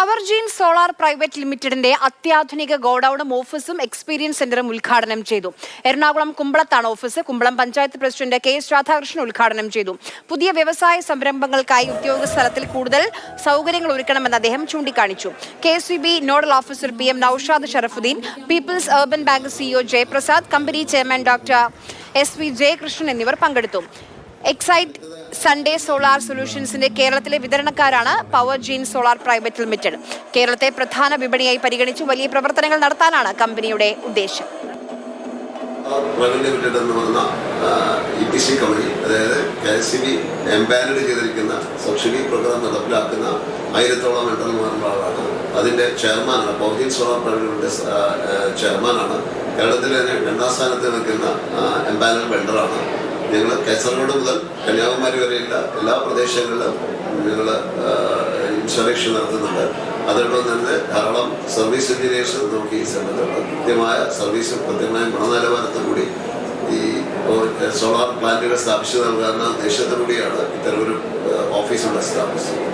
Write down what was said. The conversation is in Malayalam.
പവർജീൻ സോളാർ പ്രൈവറ്റ് ലിമിറ്റഡിന്റെ അത്യാധുനിക ഗോഡൌണും ഓഫീസും എക്സ്പീരിയൻസ് സെന്ററും ഉദ്ഘാടനം ചെയ്തു. Ernakulam കുമ്പളത്താണ് office. Kumbalam panchayat president K S Radhakrishnan ഉദ്ഘാടനം ചെയ്തു. പുതിയ വ്യവസായ സംരംഭങ്ങൾക്കായി ഉദ്യോഗ സ്ഥലത്തിൽ കൂടുതൽ സൗകര്യങ്ങൾ ഒരുക്കണമെന്ന് അദ്ദേഹം ചൂണ്ടിക്കാണിച്ചു. K S B nodal officer P M Noushad Sharafudheen people's urban bank CEO Jayaprasad company chairman doctor S V Jayakrishnan എന്നിവർ പങ്കെടുത്തു. എക്സൈറ്റ് സൺഡേ സോളാർ സൊല്യൂഷൻസിന്റെ കേരളത്തിലെ വിതരണക്കാരാണ് power gene solar private limited കേരളത്തെ പ്രധാന വിപണിയായി പരിഗണിച്ച് വലിയ പ്രവർത്തനങ്ങൾ നടത്താനാണ് കമ്പനിയുടെ ഉദ്ദേശം. ലിമിറ്റഡ് കമ്പനി അതായത് കെ എസ് സി ബി ചെയ്തിരിക്കുന്ന സബ്സിഡി പ്രോഗ്രാം നടപ്പിലാക്കുന്ന ആയിരത്തോളം ആളാണ്. അതിന്റെ ചെയർമാനാണ് പൗദ്യൻ സോളാർ പ്രൈവറ്റ് ചെയർമാനാണ് കേരളത്തിലെ രണ്ടാം സ്ഥാനത്ത് നിൽക്കുന്ന എംപാനൽ വെണ്ടറാണ് ഞങ്ങൾ കാസർഗോഡ് മുതൽ കന്യാകുമാരി വരെയുള്ള എല്ലാ പ്രദേശങ്ങളിലും ഞങ്ങൾ ഇൻസ്റ്റാളേഷൻ നടത്തുന്നുണ്ട്. അതോടൊപ്പം തന്നെ ധാരാളം സർവീസ് എഞ്ചിനീയേഴ്സ് നമുക്ക് ഈ സെന്ററിലുണ്ട് കൃത്യമായ സർവീസും കൃത്യമായ ഗുണനിലവാരത്തോടു കൂടി ഈ സോളാർ പ്ലാന്റുകൾ സ്ഥാപിച്ചു നൽകാവുന്ന ഉദ്ദേശത്തോടു കൂടിയാണ് ഇത്തരമൊരു ഓഫീസുകൾ സ്ഥാപിച്ചത്.